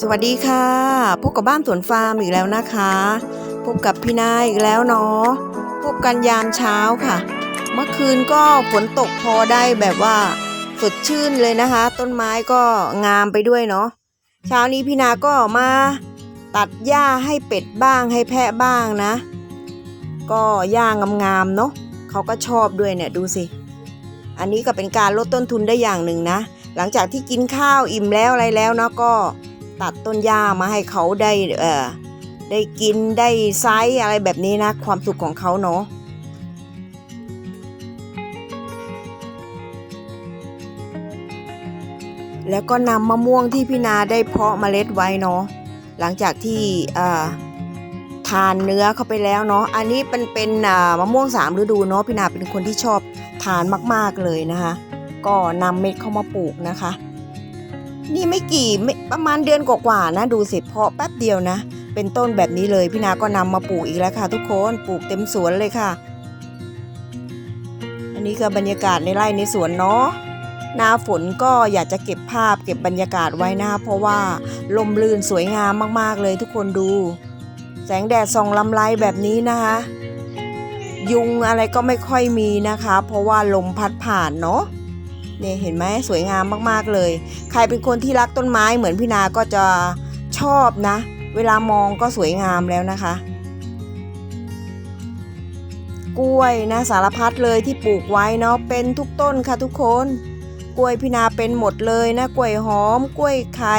สวัสดีค่ะพบกับบ้านสวนฟาร์มอีกแล้วนะคะ พบกับพี่นายอีกแล้วเนาะพบกันยามเช้าค่ะ เมื่อคืนก็ฝนตกพอได้แบบว่าสดชื่นเลยนะคะ ต้นไม้ก็งามไปด้วยเนาะเช้านี้พี่นาก็มาตัดหญ้าให้เป็ดบ้างให้แพะบ้างนะ ก็หญ้างามๆเนาะเขาก็ชอบด้วยเนี่ยดูสิ อันนี้ก็เป็นการลดต้นทุนได้อย่างหนึ่งนะ หลังจากที่กินข้าวอิ่มแล้วอะไรแล้วเนาะก็ ตัดต้นหญ้ามาให้เขาได้เอ่อได้กินได้ไซส์อะไรแบบนี้นะ ความสุขของเขาเนาะแล้วก็นำมะม่วงที่พี่นาได้เพาะเมล็ดไว้เนาะหลังจากที่อ่อทานเนื้อเข้าไปแล้วเนาะอันนี้เป็นเป็นมะม่วงสามฤดูเนาะพี่นาเป็นคนที่ชอบทานมาก ๆเลยนะคะ ก็นำเม็ดเข้ามาปลูกนะคะ นี่ไม่กี่ไม่ประมาณเดือนกว่าๆนะดูสิเพาะแป๊บเดียวนะ เป็นต้นแบบนี้เลยพี่นาก็นำมาปลูกอีกแล้วค่ะ ทุกคนปลูกเต็มสวนเลยค่ะ อันนี้ก็บรรยากาศในไร่ในสวนเนาะหน้าฝนก็อยากจะเก็บภาพเก็บบรรยากาศไว้นะเพราะว่าลมลื่นสวยงามมากๆเลยทุกคนดู แสงแดดส่องลำไรแบบนี้นะคะ ยุงอะไรก็ไม่ค่อยมีนะคะ เพราะว่าลมพัดผ่านเนาะ เนี่ยเห็นไหมสวยงามมากๆเลย ใครเป็นคนที่รักต้นไม้เหมือนพี่นาก็จะชอบนะ เวลามองก็สวยงามแล้วนะคะ กล้วยนะสารพัดเลยที่ปลูกไว้เนาะเป็นทุกต้นค่ะทุกคน กล้วยพี่นาเป็นหมดเลยนะกล้วยหอม กล้วยไข่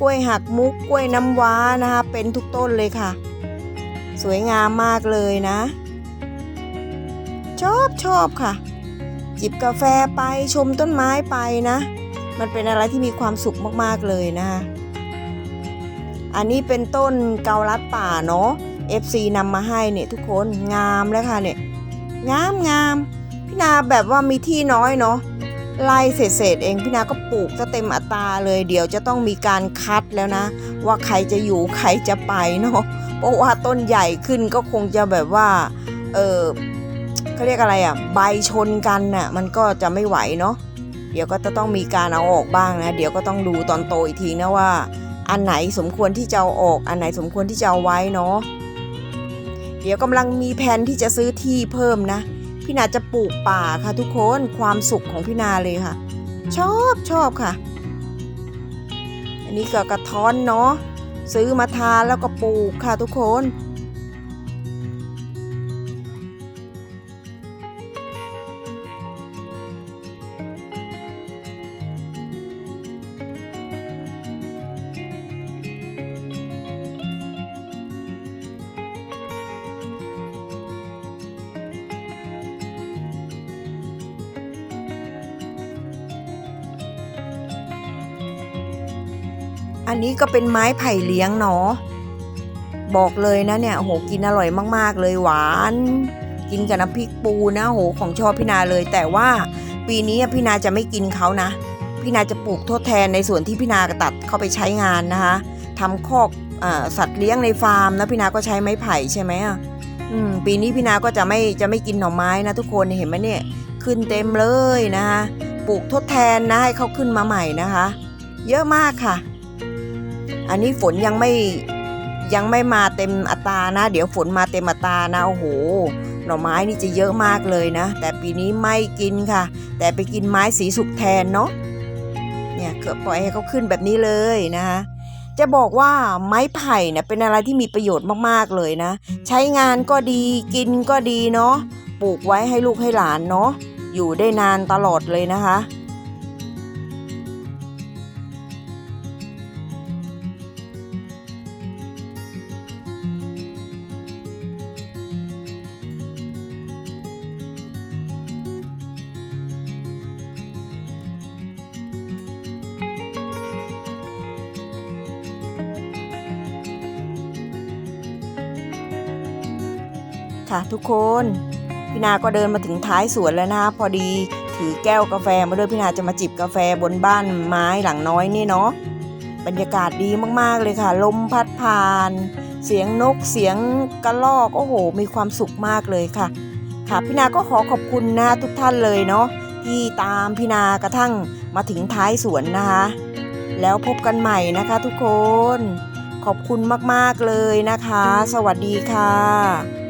กล้วยหักมุกกล้วยน้ำว้านะคะ เป็นทุกต้นเลยค่ะ สวยงามมากเลยนะ ชอบชอบค่ะ จิบกาแฟไปชมต้นไม้ไปนะ มันเป็นอะไรที่มีความสุขมากๆเลยนะคะอันนี้เป็นต้นเกาลัดป่าเนาะ FC นำมาให้เนี่ยทุกคนงามแล้วค่ะเนี่ยงามงามพี่นาแบบว่ามีที่น้อยเนาะไล่เศษๆเองพี่นาก็ปลูกจะเต็มอัตราเลย เดี๋ยวจะต้องมีการคัดแล้วนะ ว่าใครจะอยู่ใครจะไปเนาะเพราะว่าต้นใหญ่ขึ้นก็คงจะแบบว่าเออ เขาเรียกอะไรอะใบชนกันน่ะมันก็จะไม่ไหวเนาะเดี๋ยวก็จะต้องมีการเอาออกบ้างนะ เดี๋ยวก็ต้องดูตอนโตอีกทีนะว่า อันไหนสมควรที่จะเอาออก อันไหนสมควรที่จะเอาไว้เนาะเดี๋ยวกำลังมีแผนที่จะซื้อที่เพิ่มนะ พี่นาจะปลูกป่าค่ะทุกคนความสุขของพี่นาเลยค่ะ ชอบชอบค่ะ อันนี้ก็กระท้อนเนาะซื้อมาทานแล้วก็ปลูกค่ะทุกคน อันนี้ก็เป็นไม้ไผ่เลี้ยงเนาะบอกเลยนะเนี่ยโหกินอร่อยมาก ๆ เลยหวาน กินกับน้ำพริกปูนะโหของชอบพี่นาเลย แต่ว่าปีนี้พี่นาจะไม่กินเขานะ พี่นาจะปลูกทดแทนในส่วนที่พี่นากระตัดเข้าไปใช้งานนะคะทำคอกอสัตว์เลี้ยงในฟาร์มแล้วพี่นาก็ใช้ไม้ไผ่ใช่ไหมอะอืมปีนี้พี่นาก็จะไม่จะไม่กินหน่อไม้นะทุกคนเห็นไหมเนี่ยขึ้นเต็มเลยนะคะปลูกทดแทนนะให้เขาขึ้นมาใหม่นะคะ เยอะมากค่ะ อันนี้ฝนยังไม่ยังไม่มาเต็มอัตรานะ เดี๋ยวฝนมาเต็มอัตรานะโอ้โห หน่อไม้นี่จะเยอะมากเลยนะ แต่ปีนี้ไม่กินค่ะ แต่ไปกินไม้สีสุกแทนเนาะเนี่ยเกิดปล่อยให้เขาขึ้นแบบนี้เลยนะคะจะบอกว่าไม้ไผ่เนี่ยเป็นอะไรที่มีประโยชน์มากๆเลยนะ ใช้งานก็ดีกินก็ดีเนาะปลูกไว้ให้ลูกให้หลานเนาะอยู่ได้นานตลอดเลยนะคะ ค่ะทุกคน พี่นาก็เดินมาถึงท้ายสวนแล้วนะคะพอดีถือแก้วกาแฟมาด้วยพี่นาจะมาจิบกาแฟบนบ้านไม้หลังน้อยนี่เนาะบรรยากาศดีมากๆเลยค่ะ ลมพัดผ่าน เสียงนกเสียงกระรอกโอ้โห มีความสุขมากเลยค่ะ ค่ะพี่นาก็ขอขอบคุณนะทุกท่านเลยเนาะที่ตามพี่นากระทั่งมาถึงท้ายสวนนะคะ แล้วพบกันใหม่นะคะทุกคน ขอบคุณมากๆเลยนะคะ สวัสดีค่ะ